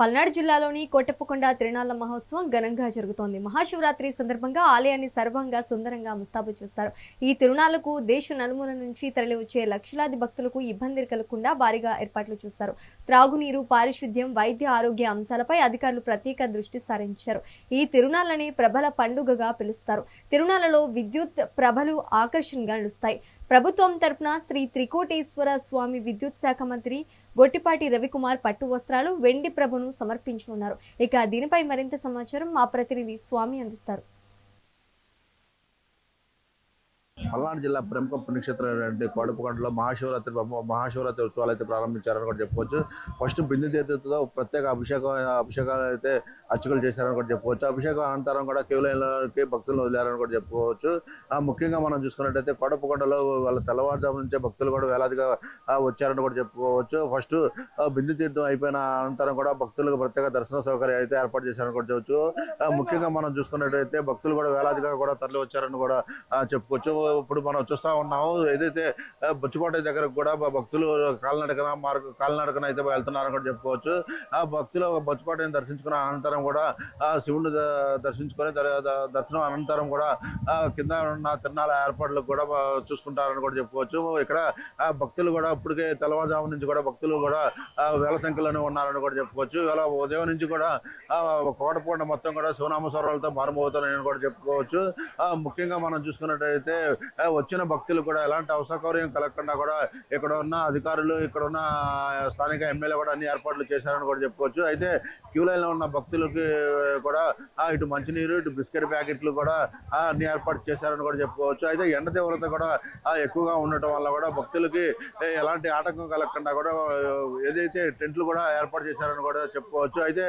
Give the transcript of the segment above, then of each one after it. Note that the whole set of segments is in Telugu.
పల్నాడు జిల్లాలోని కోటప్పకొండ తిరునాళ్ళ మహోత్సవం ఘనంగా జరుగుతోంది. మహాశివరాత్రి సందర్భంగా ఆలయాన్ని సర్వంగా సుందరంగా ముస్తాబు చేస్తారు. ఈ తిరునాళ్ళకు దేశ నలుమూల నుంచి తరలివచ్చే లక్షలాది భక్తులకు ఇబ్బంది కలగకుండా భారీగా ఏర్పాట్లు చేస్తారు. త్రాగునీరు పారిశుద్ధ్యం వైద్య ఆరోగ్య అంశాలపై అధికారులు ప్రత్యేక దృష్టి సారించారు. ఈ తిరుణాలని ప్రభల పండుగగా పిలుస్తారు. తిరునాళ్ళలో విద్యుత్ ప్రభలు ఆకర్షణగా నిలుస్తాయి. ప్రభుత్వం తరపున శ్రీ త్రికోటేశ్వర స్వామి విద్యుత్ శాఖ మంత్రి గొట్టిపాటి రవికుమార్ పట్టు వస్త్రాలు వెండి ప్రభును సమర్పించనున్నారు ఇక దీనిపై మరింత సమాచారం మా ప్రతినిధి స్వామి అందిస్తారు. పల్నాడు జిల్లా ప్రముఖ పుణ్యక్షేత్రం కోడపకొండలో మహాశివరాత్రి మహాశివరాత్రి ఉత్సవాలు అయితే ప్రారంభించారని కూడా చెప్పుకోవచ్చు. ఫస్ట్ బిందు తీర్థతో ప్రత్యేక అభిషేకం అభిషేకాలు అయితే అర్చకులు చేశారని కూడా చెప్పుకోవచ్చు. అభిషేకం అనంతరం కూడా కేవలంకి భక్తులను వదిలారని కూడా చెప్పుకోవచ్చు. ఆ, ముఖ్యంగా మనం చూసుకున్నట్టయితే కోడపకొండలో వాళ్ళ తెల్లవారుజాము నుంచే భక్తులు కూడా వేలాదిగా వచ్చారని కూడా చెప్పుకోవచ్చు. ఫస్ట్ బిందు తీర్థం అయిపోయిన అనంతరం కూడా భక్తులకు ప్రత్యేక దర్శన సౌకర్యం అయితే ఏర్పాటు చేశారని కూడా చెప్పవచ్చు ముఖ్యంగా మనం చూసుకున్నట్టయితే భక్తులు కూడా వేలాదిగా కూడా తరలి వచ్చారని కూడా చెప్పుకోవచ్చు. ఇప్పుడు మనం చూస్తా ఉన్నాము ఏదైతే బుచ్చుకోట దగ్గర కూడా భక్తులు కాలినడకన మార్గ కాలినడకన అయితే వెళ్తున్నారని కూడా చెప్పుకోవచ్చు. ఆ భక్తులు బుచ్చుకోటని దర్శించుకున్న అనంతరం కూడా ఆ శివుని దర్శించుకొని దర్శనం అనంతరం కూడా కింద ఉన్న తిరణాల ఏర్పాట్లు కూడా చూసుకుంటారని కూడా చెప్పుకోవచ్చు. ఇక్కడ ఆ భక్తులు కూడా ఇప్పటికే తెల్లవారుజాము నుంచి కూడా భక్తులు కూడా వేల సంఖ్యలోనే ఉన్నారని కూడా చెప్పుకోవచ్చు. ఇవాళ ఉదయం నుంచి కూడా కోటపూట మొత్తం కూడా శివనామ స్వరాలతో మారుమోగుతున్నాయని కూడా చెప్పుకోవచ్చు. ఆ, ముఖ్యంగా మనం చూసుకున్నట్టయితే వచ్చిన భక్తులు కూడా ఎలాంటి అసౌకర్యం కలగకుండా కూడా ఇక్కడ ఉన్న అధికారులు ఇక్కడ ఉన్న స్థానిక ఎమ్మెల్యే కూడా అన్ని ఏర్పాట్లు చేశారని కూడా చెప్పుకోవచ్చు. అయితే క్యూ లైన్లో ఉన్న భక్తులకి కూడా ఇటు మంచినీరు ఇటు బిస్కెట్ ప్యాకెట్లు కూడా అన్ని ఏర్పాటు చేశారని కూడా చెప్పుకోవచ్చు. అయితే ఎండ తీవ్రత కూడా ఎక్కువగా ఉండటం వల్ల కూడా భక్తులకి ఎలాంటి ఆటంకం కలగకుండా కూడా ఏదైతే టెంట్లు కూడా ఏర్పాటు చేశారని కూడా చెప్పుకోవచ్చు. అయితే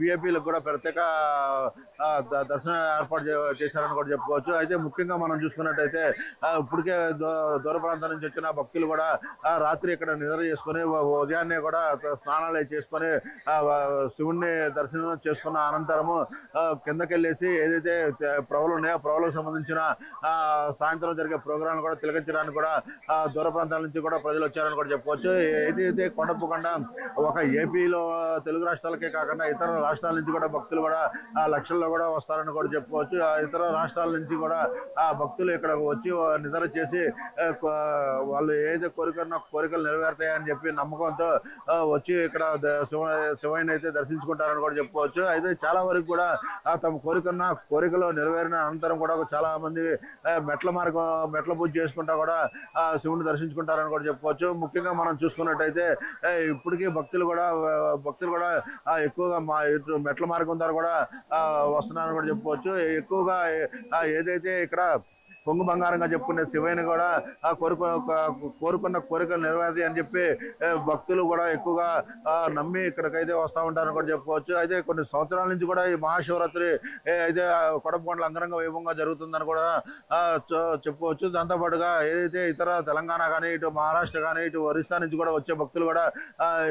విఐపీలకు కూడా ప్రత్యేక ఆ, దర్శనం ఏర్పాటు చేశారని కూడా చెప్పుకోవచ్చు. అయితే ముఖ్యంగా మనం చూసుకున్నట్టయితే ఇప్పటికే దూ- దూర ప్రాంతం నుంచి వచ్చిన భక్తులు కూడా రాత్రి ఇక్కడ నిద్ర చేసుకొని ఉదయాన్నే కూడా స్నానాలు చేసుకొని శివుణ్ణి దర్శనం చేసుకున్న అనంతరము కిందకెళ్ళేసి ఏదైతే తే- ప్రవలు ఉన్నాయో ప్రవలకు సంబంధించిన సాయంత్రం జరిగే ప్రోగ్రాం కూడా తిలకించడానికి కూడా దూర ప్రాంతాల నుంచి కూడా ప్రజలు వచ్చారని కూడా చెప్పుకోవచ్చు. ఏదైతే కొండపకొండ ఒక ఏపీలో తెలుగు రాష్ట్రాలకే కాకుండా ఇతర రాష్ట్రాల నుంచి కూడా భక్తులు కూడా లక్షల్లో కూడా వస్తారని కూడా చెప్పుకోవచ్చు. ఇతర రాష్ట్రాల నుంచి కూడా ఆ భక్తులు ఇక్కడ వచ్చి నిద్ర చేసి వాళ్ళు ఏదైతే కోరికన్న కోరికలు నెరవేరుతాయని చెప్పి నమ్మకంతో వచ్చి ఇక్కడ ద- శివ శివయ్యని అయితే దర్శించుకుంటారని కూడా చెప్పుకోవచ్చు. అయితే చాలా వరకు కూడా తమ కోరికన్న కోరికలు నెరవేరిన అనంతరం కూడా చాలా మంది మెట్ల మార్గం మెట్ల పూజ చేసుకుంటా కూడా శివుని దర్శించుకుంటారని కూడా చెప్పుకోవచ్చు. ముఖ్యంగా మనం చూసుకున్నట్టయితే ఇప్పటికీ భక్తులు కూడా భక్తులు కూడా ఎక్కువగా మా ఇటు మెట్ల మార్గం ద్వారా కూడా వస్తున్నారని కూడా చెప్పుకోవచ్చు. ఎక్కువగా ఏదైతే ఇక్కడ పొంగు బంగారంగా చెప్పుకునే శివయ్యను కూడా ఆ కోరుకు కోరుకున్న కోరికలు నెరవేరుతాయి అని చెప్పి భక్తులు కూడా ఎక్కువగా నమ్మి ఇక్కడికైతే వస్తూ ఉంటారని కూడా చెప్పుకోవచ్చు. అయితే కొన్ని సంవత్సరాల నుంచి కూడా ఈ మహాశివరాత్రి అయితే కొడపకొండల అంగరంగ వైభవంగా జరుగుతుందని కూడా చెప్పుకోవచ్చు. దాంతోపాటుగా ఏదైతే ఇతర తెలంగాణ కానీ ఇటు మహారాష్ట్ర కానీ ఇటు ఒరిస్సా నుంచి కూడా వచ్చే భక్తులు కూడా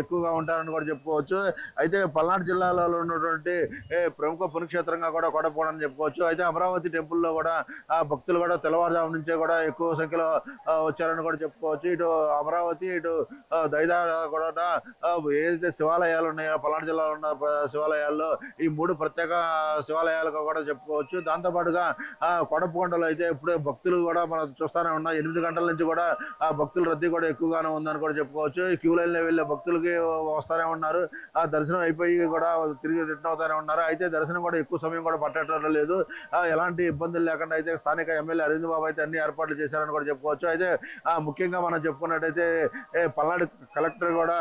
ఎక్కువగా ఉంటారని కూడా చెప్పుకోవచ్చు. అయితే పల్నాడు జిల్లాలో ఉన్నటువంటి ప్రముఖ పుణ్యక్షేత్రంగా కూడా కొడపకొండని చెప్పుకోవచ్చు. అయితే అమరావతి టెంపుల్లో కూడా ఆ భక్తులు కూడా తెల్లవారుజాము నుంచే కూడా ఎక్కువ సంఖ్యలో వచ్చారని కూడా చెప్పుకోవచ్చు. ఇటు అమరావతి ఇటు దైదా కూడా ఏదైతే శివాలయాలు ఉన్నాయో పలానా జిల్లాలో ఉన్న శివాలయాల్లో ఈ మూడు ప్రత్యేక శివాలయాలుగా కూడా చెప్పుకోవచ్చు. దాంతోపాటుగా ఆ, కొడపకొండలో అయితే ఇప్పుడే భక్తులు కూడా మనం చూస్తూనే ఉన్నాం ఎనిమిది గంటల నుంచి కూడా ఆ భక్తుల రద్దీ కూడా ఎక్కువగానే ఉందని కూడా చెప్పుకోవచ్చు. క్యూ లైన్లో వెళ్ళే భక్తులకి వస్తూనే ఉన్నారు. ఆ దర్శనం అయిపోయి కూడా తిరిగి రిటర్న్ అవుతానే ఉన్నారు. అయితే దర్శనం కూడా ఎక్కువ సమయం కూడా పట్టడం లేదు. ఎలాంటి ఇబ్బందులు లేకుండా అయితే స్థానిక ఎమ్మెల్యే అరవింద్ బాబు అయితే అన్ని ఏర్పాట్లు చేశారని కూడా చెప్పుకోవచ్చు. అయితే ముఖ్యంగా మనం చెప్పుకున్నట్టయితే పల్నాడు కలెక్టర్ కూడా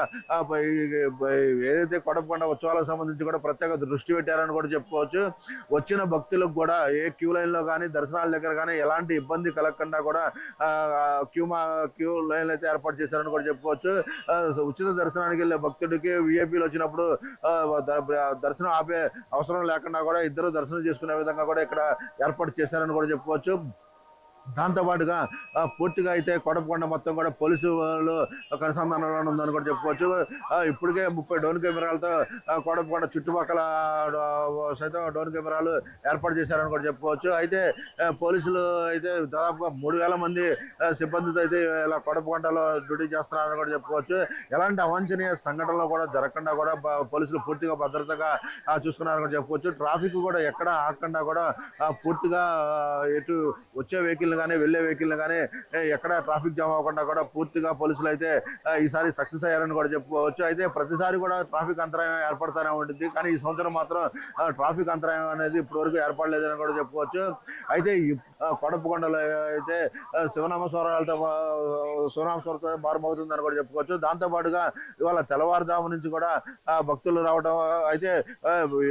ఏదైతే కొడపకొండ ఉత్సవాలకు సంబంధించి కూడా ప్రత్యేక దృష్టి పెట్టారని కూడా చెప్పుకోవచ్చు. వచ్చిన భక్తులకు కూడా ఏ క్యూ లైన్లో కానీ దర్శనాల దగ్గర కానీ ఎలాంటి ఇబ్బంది కలగకుండా కూడా క్యూమా క్యూ మా క్యూ లైన్లు అయితే ఏర్పాటు చేశారని కూడా చెప్పుకోవచ్చు. ఉచిత దర్శనానికి వెళ్ళే భక్తుడికి విఐపీలు వచ్చినప్పుడు దర్శనం ఆపే అవసరం లేకుండా కూడా ఇద్దరు దర్శనం చేసుకునే విధంగా కూడా ఇక్కడ ఏర్పాటు చేశారని కూడా చెప్పుకోవచ్చు. దాంతోపాటుగా పూర్తిగా అయితే కొడపకొండ మొత్తం కూడా పోలీసు అనుసంధానంలో ఉందని కూడా చెప్పుకోవచ్చు. ఇప్పటికే ముప్పై డ్రోన్ కెమెరాలతో కొడపకొండ చుట్టుపక్కల సైతం డ్రోన్ కెమెరాలు ఏర్పాటు చేశారని కూడా చెప్పుకోవచ్చు. అయితే పోలీసులు అయితే దాదాపుగా మూడు వేల మంది సిబ్బందితో అయితే ఇలా కొడపకొండలో డ్యూటీ చేస్తున్నారని కూడా చెప్పుకోవచ్చు. ఎలాంటి అవాంఛనీయ సంఘటనలు కూడా జరగకుండా కూడా పోలీసులు పూర్తిగా భద్రతగా చూసుకున్నారని కూడా చెప్పుకోవచ్చు. ట్రాఫిక్ కూడా ఎక్కడ ఆగకుండా కూడా పూర్తిగా ఎటు వచ్చే వెహికల్ కానీ వెళ్ళే వెహికల్ కానీ ఎక్కడ ట్రాఫిక్ జామ్ అవ్వకుండా కూడా పూర్తిగా పోలీసులు అయితే ఈసారి సక్సెస్ అయ్యారని కూడా చెప్పుకోవచ్చు. అయితే ప్రతిసారి కూడా ట్రాఫిక్ అంతరాయం ఏర్పడుతూనే ఉంటుంది. కానీ ఈ సంవత్సరం మాత్రం ట్రాఫిక్ అంతరాయం అనేది ఇప్పటివరకు ఏర్పడలేదని కూడా చెప్పుకోవచ్చు. అయితే ఈ అయితే శివనామ స్వరాలతో శివనామ శివనామ స్వరంతో మారుమవుతుందని కూడా చెప్పుకోవచ్చు. దాంతోపాటుగా ఇవాళ తెల్లవారుజాము నుంచి కూడా భక్తులు రావడం అయితే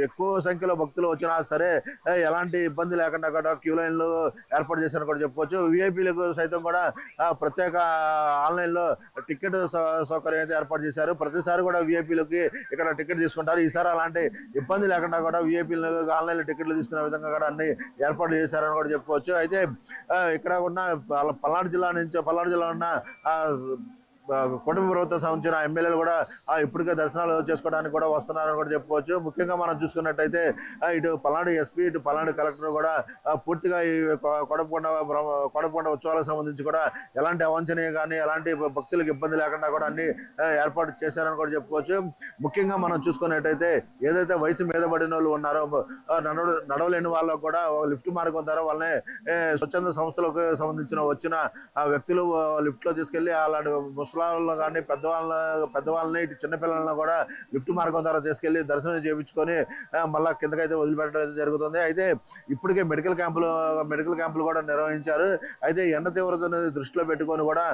ఎక్కువ సంఖ్యలో భక్తులు వచ్చినా సరే ఎలాంటి ఇబ్బంది లేకుండా కూడా క్యూ లైన్లు ఏర్పాటు చేశారని కూడా చెప్పుకోవచ్చు. విఐపీలకు సైతం కూడా ప్రత్యేక ఆన్లైన్లో టికెట్ సౌ- సౌకర్యం అయితే ఏర్పాటు చేశారు. ప్రతిసారి కూడా విఐపీలకి ఇక్కడ టికెట్ తీసుకుంటారు. ఈసారి అలాంటి ఇబ్బంది లేకుండా కూడా విఐపీలు ఆన్లైన్లో టికెట్లు తీసుకునే విధంగా కూడా అన్ని ఏర్పాటు చేశారని కూడా చెప్పుకోవచ్చు. అయితే ఇక్కడ ఉన్న పల్నాడు జిల్లా నుంచి పల్నాడు జిల్లా ఉన్న కుటుంబ ప్రభుత్వం సంబంధించిన ఎమ్మెల్యేలు కూడా ఇప్పటికే దర్శనాలు చేసుకోవడానికి కూడా వస్తున్నారని కూడా చెప్పుకోవచ్చు. ముఖ్యంగా మనం చూసుకున్నట్టయితే ఇటు పల్నాడు ఎస్పీ ఇటు పల్నాడు కలెక్టర్ కూడా పూర్తిగా ఈ కొడపకొండ కొడపకొండ ఉత్సవాలకు సంబంధించి కూడా ఎలాంటి అవాంఛనీయ కానీ ఎలాంటి భక్తులకు ఇబ్బంది లేకుండా కూడా అన్ని ఏర్పాటు చేశారని కూడా చెప్పుకోవచ్చు. ముఖ్యంగా మనం చూసుకున్నట్టయితే ఏదైతే వయసు మీద పడిన వాళ్ళు ఉన్నారో నడవ నడవలేని వాళ్ళకు కూడా లిఫ్ట్ మార్గం ద్వారా వాళ్ళని స్వచ్ఛంద సంస్థలకు సంబంధించిన వచ్చిన ఆ వ్యక్తులు లిఫ్ట్లో లిఫ్ట్లో తీసుకెళ్ళి ముసలాళ్ళలో కానీ పెద్దవాళ్ళ పెద్దవాళ్ళని ఇటు చిన్నపిల్లలను కూడా లిఫ్ట్ మార్గం ద్వారా తీసుకెళ్ళి దర్శనం చేయించుకొని మళ్ళీ మళ్ళా కిందకైతే వదిలిపెట్టడం జరుగుతుంది. అయితే ఇప్పటికే మెడికల్ క్యాంపులు మెడికల్ క్యాంపులు కూడా నిర్వహించారు. అయితే ఎండ తీవ్రతను దృష్టిలో పెట్టుకొని కూడా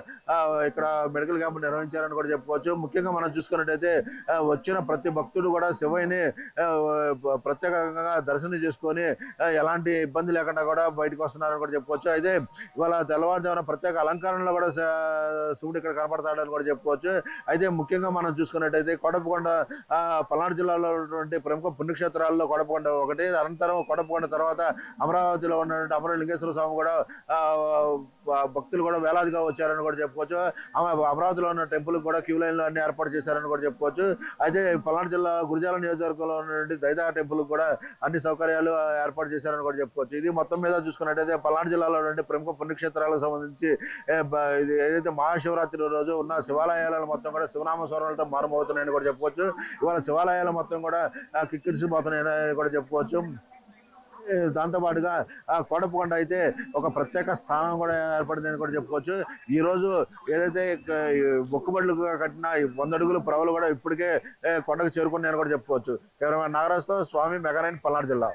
ఇక్కడ మెడికల్ క్యాంపు నిర్వహించారని కూడా చెప్పుకోవచ్చు. ముఖ్యంగా మనం చూసుకున్నట్టయితే వచ్చిన ప్రతి భక్తుడు కూడా శివయ్యని ప్రత్యేకంగా దర్శనం చేసుకొని ఎలాంటి ఇబ్బంది లేకుండా కూడా బయటకు వస్తున్నారని కూడా చెప్పుకోవచ్చు. అయితే ఇవాళ తెల్లవారుజామున ప్రత్యేక అలంకరణలో కూడా శివుడు ఇక్కడ కనపడతాడని కూడా చెప్పుకోవచ్చు. అయితే ముఖ్యంగా మనం చూసుకున్నట్టయితే కొడపకొండ ఆ, పల్నాడు జిల్లాలో ఉన్నటువంటి ప్రముఖ పుణ్యక్షేత్రాల్లో కొడపకొండ ఒకటి అనంతరం కొడపకొండ తర్వాత అమరావతిలో ఉన్నటువంటి అమరలింగేశ్వర స్వామి కూడా భక్తులు కూడా వేలాదిగా వచ్చారని కూడా చెప్పుకోవచ్చు. అమరావతిలో ఉన్న టెంపుల్ కూడా క్యూ లైన్లు అన్ని ఏర్పాటు చేశారని కూడా చెప్పుకోవచ్చు. అయితే పల్నాడు జిల్లా గురిజాల నియోజకవర్గంలో ఉన్నటువంటి దైదా టెంపుల్ కూడా అన్ని సౌకర్యాలు ఏర్పాటు చేశారని కూడా చెప్పుకోవచ్చు. ఇది మొత్తం మీద చూసుకున్నట్టయితే పల్నాడు జిల్లాలో ఉన్నటువంటి ప్రముఖ పుణ్యక్షేత్రాలకు సంబంధించి ఇది ఏదైతే మహాశివరాత్రి రోజు ఉన్న శివాలయాలు మొత్తం కూడా శివనామ స్వరాలతో మారుమవుతున్నాయని కూడా చెప్పుకోవచ్చు. ఇవాళ శివాలయాలు మొత్తం కూడా కిక్కిరిసిపోతున్నాయని కూడా చెప్పుకోవచ్చు. దాంతోపాటుగా ఆ కోటపకొండ అయితే ఒక ప్రత్యేక స్థానం కూడా ఏర్పడిందని కూడా చెప్పుకోవచ్చు. ఈరోజు ఏదైతే క- మొక్కుబడులుగా కట్టిన వంద అడుగుల ప్రవలు కూడా ఇప్పటికే కొండకు చేరుకున్నాయని కూడా చెప్పుకోవచ్చు. కేవలం నాగరాజుతో స్వామి మెగారైన్ పల్నాడు జిల్లా.